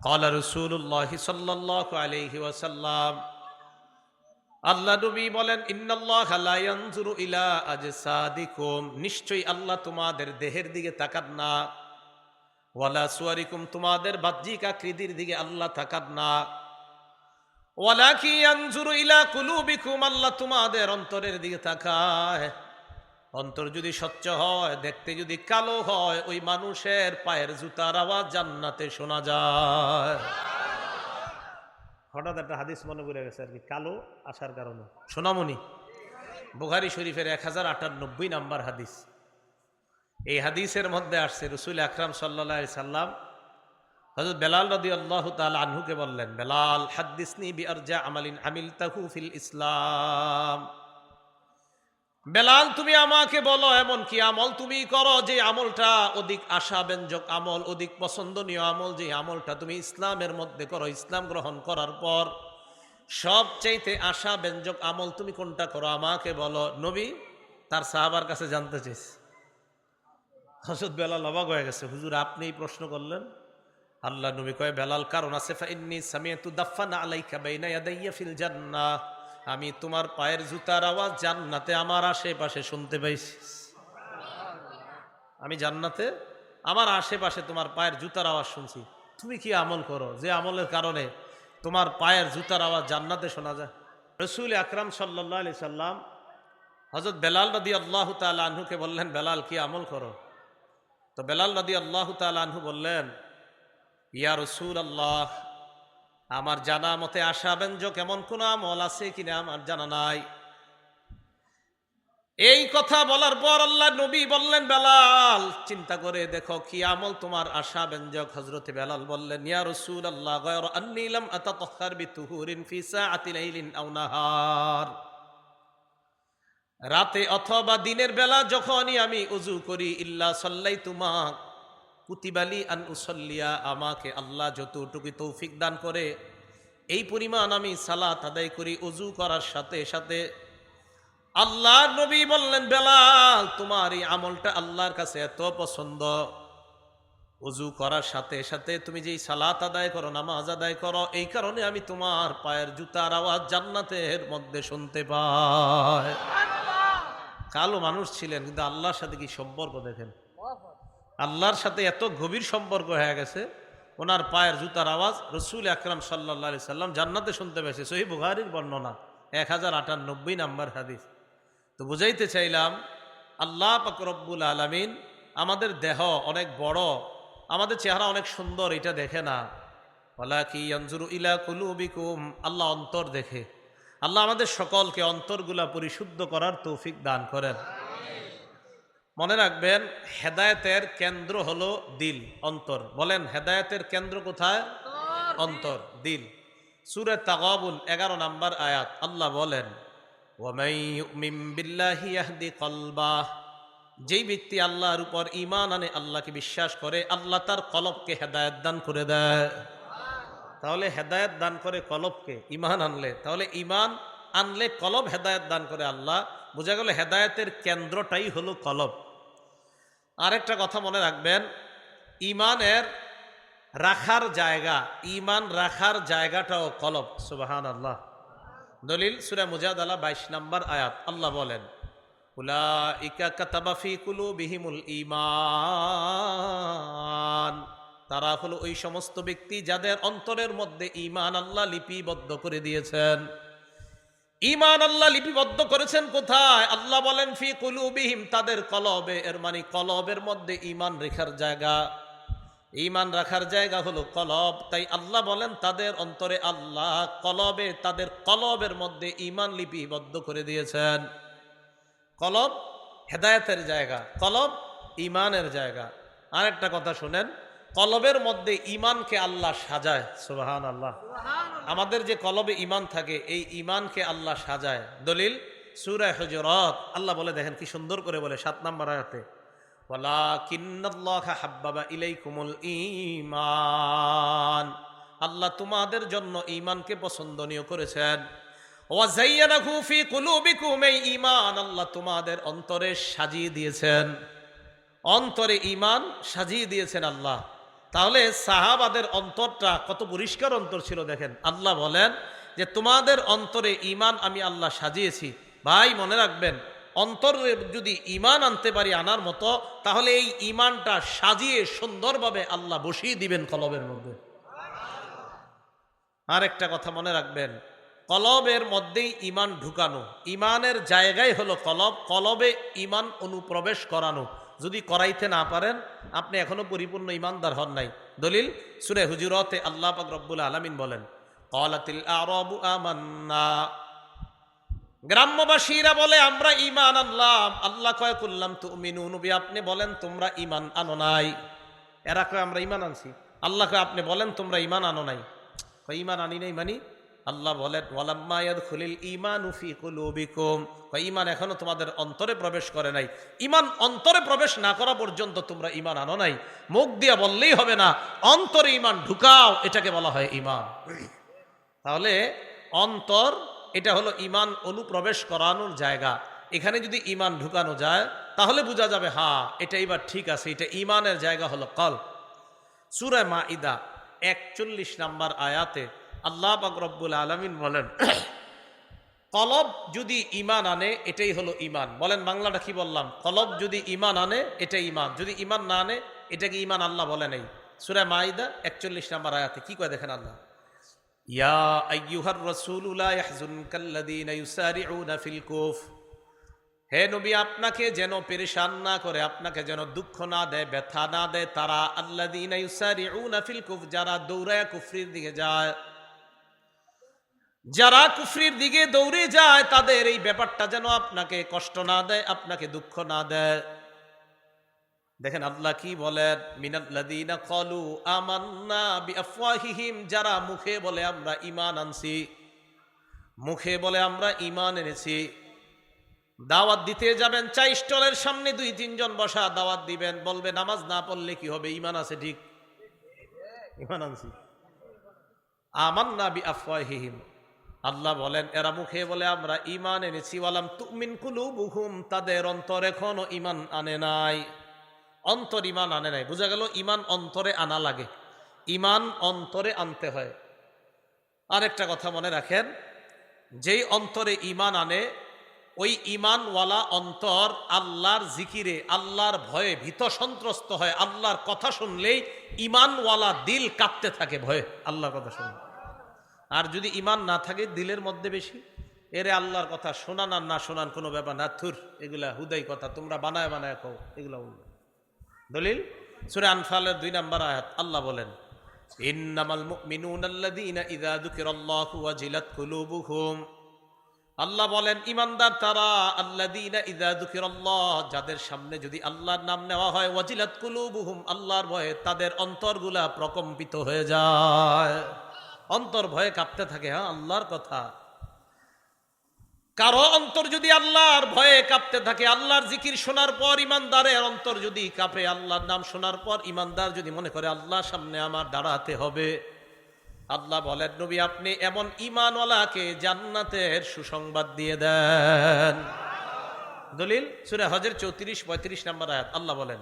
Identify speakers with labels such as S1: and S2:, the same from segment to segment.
S1: قال رسول الله صلى الله عليه وسلم আল্লাহ নবী বলেন ইন্নাল্লাহ লা ইয়ানজুরু ইলা আজসাদিকুম নিশ্চয়ই আল্লাহ তোমাদের দেহের দিকে তাকান না ওয়ালা সুয়ারিকুম তোমাদের বাহ্যিক আকৃতির দিকে আল্লাহ তাকান না ওয়ালাকি ইয়ানজুরু ইলা কুলুবিকুম আল্লাহ তোমাদের অন্তরের দিকে তাকায় অন্তর যদি স্বচ্ছ হয় দেখতে যদি কালো হয় ওই মানুষের পায়ের জুতার আওয়াজ জান্নাতে শোনা যায়। হঠাৎ একটা হাদিস মনে পড়ে গেছে আর কি কালো আসার কারণে। সোনামণি বুখারি শরীফের এক হাজার আটানব্বই নাম্বার হাদিস। এই হাদিসের মধ্যে আসছে রসুল আকরাম সাল্লা সাল্লাম হজরত বেলাল রদি আল্লাহ তাল আনহুকে বললেন বেলাল হাদ্দিসনি বি আরজা আমালিন আমিল তাহু ফিল ইসলাম। বেলাল, তুমি আমাকে বলো, এমন কি আমল তুমি করো যে আমলটা অধিক আশা আশাব্যঞ্জক আমল, অধিক পছন্দনীয় আমল, যে আমলটা তুমি ইসলামের মধ্যে করো, ইসলাম গ্রহণ করার পর সবচাইতে আশা ব্যঞ্জক আমল তুমি কোনটা করো? আমাকে বলো। নবী তার সাহাবার কাছে জানতে চেয়েছে। হসরত বেলাল অবাক হয়ে গেছে। হুজুর, আপনি এই প্রশ্ন করলেন। আল্লাহ নবী কয়, বেলাল, কারণ আছে, ফাইন্নি সামিয়াতু দাফানা আলাইকা বাইনা ইয়াদাইয়া ফিল জান্নাহ। আমি তোমার পায়ের জুতার আওয়াজ জান্নাতে আমার আশেপাশে শুনতে পাইছি। আমি জান্নাতে আমার আশেপাশে তোমার পায়ের জুতার আওয়াজ শুনছি। তুমি কি আমল করো? যে আমলের কারণে তোমার পায়ের জুতার আওয়াজ জান্নাতে শোনা যায়। রসুল আকরাম সাল্লাহ আলি সাল্লাম হজরত বেলাল নদী আল্লাহ আনহুকে বললেন, বেলাল, কি আমল করো? তো বেলাল নদী আল্লাহ আনহু বললেন, ইয়া রসুল আল্লাহ আমার জানা মতে আশা ব্যঞ্জক এমন কোন আমল আছে কিনা আমার জানা নাই। এই কথা বলার পর আল্লাহ নবী বললেন, বেলাল, চিন্তা করে দেখো কি আমল তোমার আশা ব্যঞ্জক হজরতে বেলাল বললেন, ইয়া রসুল আল্লাহ গয়র আন্নিলাম আতাতহার বিতুহুরিন ফি সাআতি লাইলিন আও নাহার। রাতে অথবা দিনের বেলা যখনই আমি উজু করি, ইল্লা সাল্লাই তুমাক কুতিবালি আন উসল্লিয়া আমাকে আল্লাহ যতটুকু তৌফিক দান করে এই পরিমাণ আমি সালাত আদায় করি অজু করার সাথে সাথে আল্লাহ নবী বললেন বেলাল তোমার এই আমলটা আল্লাহর কাছে এত পছন্দ। অজু করার সাথে সাথে তুমি যেই সালাত আদায় করো নামাজ আদায় করো এই কারণে আমি তোমার পায়ের জুতার আওয়াজ জান্নাতের মধ্যে শুনতে পাই। কালো মানুষ ছিলেন কিন্তু আল্লাহর সাথে কি সম্পর্ক দেখেন? আল্লাহর সাথে এত গভীর সম্পর্ক হয়ে গেছে, ওনার পায়ের জুতার আওয়াজ রসুল আকরাম সাল্লা সাল্লাম জান্নাতে শুনতে পেয়েছে। সহি বুহারির বর্ণনা, এক হাজার আটানব্বই নাম্বার হাদিস। তো বুঝাইতে চাইলাম, আল্লাহ পাকরব্বুল আলমিন আমাদের দেহ অনেক বড়, আমাদের চেহারা অনেক সুন্দর, এটা দেখে না। ওলা অঞ্জুর ইলা কুলুবিকুম, আল্লাহ অন্তর দেখে। আল্লাহ আমাদের সকলকে অন্তরগুলা পরিশুদ্ধ করার তৌফিক দান করেন। মনে রাখবেন হেদায়তের কেন্দ্র হলো দিল অন্তর। বলেন হেদায়তের কেন্দ্র কোথায়? অন্তর দিল। সুরে তাগাবুন এগারো নাম্বার আয়াত আল্লাহ বলেন যেই ব্যক্তি আল্লাহর উপর ইমান আনে আল্লাহকে বিশ্বাস করে আল্লাহ তার কলবকে হেদায়ত দান করে দেয়। তাহলে হেদায়ত দান করে কলবকে ইমান আনলে তাহলে ইমান আনলে কলব হেদায়ত দান করে আল্লাহ। বোঝা গেল হেদায়তের কেন্দ্রটাই হলো কলব। আরেকটা কথা মনে রাখবেন, ইমানের রাখার জায়গা, ইমান রাখার জায়গাটাও কলব সুবাহান আল্লাহ দলিল সুরা মুজাদ আলা বাইশ নম্বর আয়াত, আল্লাহ বলেন ইমান তারা হলো ওই সমস্ত ব্যক্তি যাদের অন্তরের মধ্যে ইমান আল্লাহ লিপিবদ্ধ করে দিয়েছেন। ইমান আল্লাহ লিপিবদ্ধ করেছেন কোথায়? আল্লাহ বলেন, ফি কুলুবিহিম, তাদের কলবে। এর মানে কলবের মধ্যে ইমান রেখার জায়গা। ইমান রাখার জায়গা হলো কলব। তাই আল্লাহ বলেন, তাদের অন্তরে আল্লাহ কলবে, তাদের কলবের মধ্যে ইমান লিপিবদ্ধ করে দিয়েছেন। কলব হেদায়তের জায়গা, কলব ইমানের জায়গা। আরেকটা কথা শুনেন কলবের মধ্যে ইমানকে আল্লাহ সাজায় সুবাহান আল্লাহ আমাদের যে কলবে ইমান থাকে এই ইমানকে আল্লাহ সাজায়। দলিল সুরায় হজরত আল্লাহ বলে দেখেন কি সুন্দর করে বলে সাত নম্বর আয়াতে ইমান আল্লাহ তোমাদের জন্য ইমানকে পছন্দনীয় করেছেন। ইমান আল্লাহ তোমাদের অন্তরে সাজিয়ে দিয়েছেন। অন্তরে ইমান সাজিয়ে দিয়েছেন আল্লাহ। তাহলে সাহাবাদের অন্তরটা কত পরিষ্কার অন্তর ছিল দেখেন। আল্লাহ বলেন যে, তোমাদের অন্তরে ইমান আমি আল্লাহ সাজিয়েছি। ভাই, মনে রাখবেন, অন্তরে যদি ইমান আনতে পারি আনার মতো, তাহলে এই ইমানটা সাজিয়ে সুন্দরভাবে আল্লাহ বসিয়ে দিবেন কলবের মধ্যে। আর একটা কথা মনে রাখবেন, কলবের মধ্যেই ইমান ঢুকানো ইমানের জায়গায় হলো কলব। কলবে ইমান অনুপ্রবেশ করানো। যদি করাইতে না পারেন আপনি এখনও পরিপূর্ণ ইমানদার হন নাই। দলিল, সুরে হুজুরতে আল্লাহ পাক রব্বুল আলামিন বলেন, কলাতিল আরবু আমান্না। গ্রাম্যবাসীরা বলে, আমরা ইমান আনলাম। আল্লাহ কয় করলাম তুমিনু নবী আপনি বলেন, তোমরা ইমান আনো নাই। এরা কয়, আমরা ইমান আনছি। আল্লাহ কয়, আপনি বলেন, তোমরা ইমান আনো নাই? ইমান আনি নাই মানি আল্লাহ বলেন খুলিল ইমান উফি ইমান এখনও তোমাদের অন্তরে প্রবেশ করে নাই। ইমান অন্তরে প্রবেশ না করা পর্যন্ত তোমরা ইমান আনো নাই। মুখ দিয়া বললেই হবে না, অন্তরে ইমান ঢুকাও, এটাকে বলা হয় ইমান তাহলে অন্তর, এটা হলো ইমান অনুপ্রবেশ করানোর জায়গা। এখানে যদি ইমান ঢুকানো যায়, তাহলে বোঝা যাবে হ্যাঁ এটা এবার ঠিক আছে, এটা ইমানের জায়গা হলো কল সুরায় মা ইদা একচল্লিশ নাম্বার আয়াতে আল্লাহ রব্বুল আলমিন বলেন কলব যদি ইমান আনে, এটাই হলো ইমান বলেন বাংলাটা কি বললাম? কলব যদি ইমান আনে, এটাই ইমান যদি ইমান না আনে এটাকে ইমান আল্লাহ বলে নেই। সুরায় মাইদা একচল্লিশ নাম্বার আয়াতে কি করে দেখেন আল্লাহ? ইয়া আইয়ুহার রাসূলু হে নবী, আপনাকে যেন পেরেশান না করে, আপনাকে যেন দুঃখ না দেয়, ব্যথা না দেয়, তারা কুফ যারা দৌড়ায় কুফরির দিকে যায়। যারা কুফরির দিকে দৌড়ে যায়, তাদের এই ব্যাপারটা যেন আপনাকে কষ্ট না দেয়, আপনাকে দুঃখ না দেয়। দেখেন আল্লাহ কি বলেন? মিনাল্লাদিনা কলু যারা মুখে বলে আমরা ঈমান আনছি, মুখে বলে আমরা ঈমান এনেছি। দাওয়াত দিতে যাবেন চা স্টলের সামনে দুই তিনজন বসা দাওয়াত দিবেন বলবে নামাজ না পড়লে কি হবে? ঈমান আছে ঠিক? ঈমান আনছি। আমান্না বিআফওয়াহিহিম। আল্লাহ বলেন, এরা মুখে বলে, আমরা ইমান এনেছি, ওয়ালাম তুমিন কুলুবুহুম তাদের অন্তর এখনও ইমান আনে নাই। অন্তর ইমান আনে নাই। বোঝা গেল ইমান অন্তরে আনা লাগে। ইমান অন্তরে আনতে হয়। আরেকটা কথা মনে রাখেন, যেই অন্তরে ইমান আনে, ওই ইমানওয়ালা অন্তর আল্লাহর জিকিরে, আল্লাহর ভয়ে ভীত সন্ত্রস্ত হয়। আল্লাহর কথা শুনলেই ইমানওয়ালা দিল কাঁপতে থাকে ভয়ে। আল্লাহর কথা শুনলে। আর যদি ইমান না থাকে, দিলের মধ্যে বেশি? এরে আল্লাহর কথা শোনান আর না শোনান কোনো ব্যাপার না। থুর, এগুলা হুদাই কথা। তোমরা বানায় বানায় কও এগুলা বলবে। দলিল? সুরে আনফালের দুই নাম্বার আয়াত, আল্লাহ বলেন, ইন্নামাল মুমিনুন আল্লাযীনা ইযা যুকিরাল্লাহু ওয়াজিলাত কুলুবুহুম। আল্লাহ বলেন, ইমানদার তারা আল্লাযীনা ইযা যুকিরাল্লাহ, যাদের সামনে যদি আল্লাহর নাম নেওয়া হয়, ওয়াজিলাত কুলুবুহুম, আল্লাহর ভয়ে তাদের অন্তরগুলা প্রকম্পিত হয়ে যায়। অন্তর ভয়ে কাঁপতে থাকে হ্যাঁ আল্লাহর কথা। কারও অন্তর যদি আল্লাহর ভয়ে কাঁপতে থাকে, আল্লাহর জিকির শোনার পর ইমানদারের অন্তর যদি কাঁপে, আল্লাহর নাম শোনার পর ইমানদার যদি মনে করে, আল্লাহ সামনে আমার দাঁড়াতে হবে। আল্লাহ বলেন, নবী, আপনি এমন ইমানওয়ালাকে জান্নাতের সুসংবাদ দিয়ে দেন। দলিল, সুরে হজের চৌত্রিশ, পঁয়ত্রিশ নম্বর আয়াত, আল্লাহ বলেন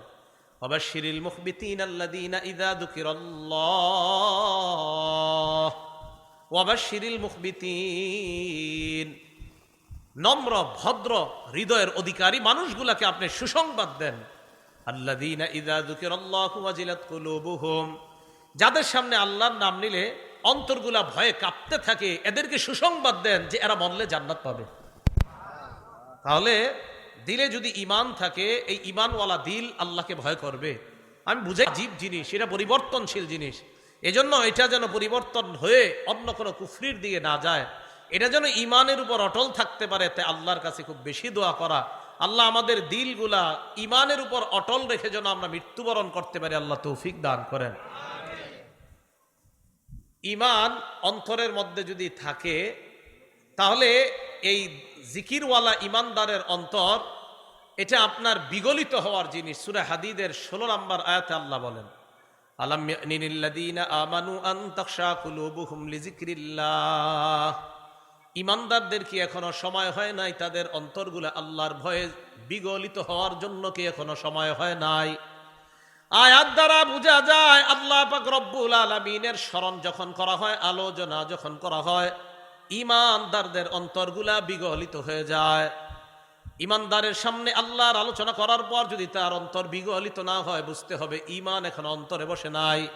S1: অবাশিরিল মুখবিতিন আল্লাদিনা ইদা দুকিরাল্লাহ ওয়াবাশিরিল মুখবিতিন। নম্র, ভদ্র হৃদয়ের অধিকারী মানুষগুলাকে আপনি সুসংবাদ দেন। আল্লাদিনা ইদা দুকিরাল্লাহু ওয়াজিলাত কুলুবুহুম। যাদের সামনে আল্লাহর নাম নিলে অন্তরগুলা ভয়ে কাঁপতে থাকে, এদেরকে সুসংবাদ দেন যে এরা মরলে জান্নাত পাবে। তাহলে দিলে যদি ইমান থাকে, এই ইমানওয়ালা দিল আল্লাহকে ভয় করবে। আমি বুঝাই জীব জিনিস, এটা পরিবর্তনশীল জিনিস। এজন্য এটা যেন পরিবর্তন হয়ে অন্য কোনো কুফরির দিকে না যায়। এটা যেন ইমানের উপর অটল থাকতে পারে, তাই আল্লাহর কাছে খুব বেশি দোয়া করা। আল্লাহ আমাদের দিলগুলা ইমানের উপর অটল রেখে যেন আমরা মৃত্যুবরণ করতে পারি, আল্লাহ তৌফিক দান করেন। ইমান অন্তরের মধ্যে যদি থাকে, তাহলে এই জিকিরওয়ালা ইমানদারের অন্তর, এটা আপনার বিগলিত হওয়ার জিনিস। সুরে হাদিদের ষোলো নম্বর আয়াতে আল্লাহ বলেন আলাম ইয়ানিনিল্লাযীনা আমানু আন কুলুবুহুম লিযিকরিল্লাহ। ইমানদারদের কি এখনও সময় হয় নাই? তাদের অন্তরগুলো আল্লাহর ভয়ে বিগলিত হওয়ার জন্য কি এখনও সময় হয় নাই? আয়াত দ্বারা বোঝা যায়, আল্লাহ পাক রব্বুল আলমিনের স্মরণ যখন করা হয়, আলোচনা যখন করা হয়, ইমানদারদের অন্তরগুলা বিগলিত হয়ে যায়। ইমানদারের সামনে আল্লাহর আলোচনা করার পর যদি তার অন্তর বিগলিত না হয়, বুঝতে হবে ইমান এখন অন্তরে বসে নাই।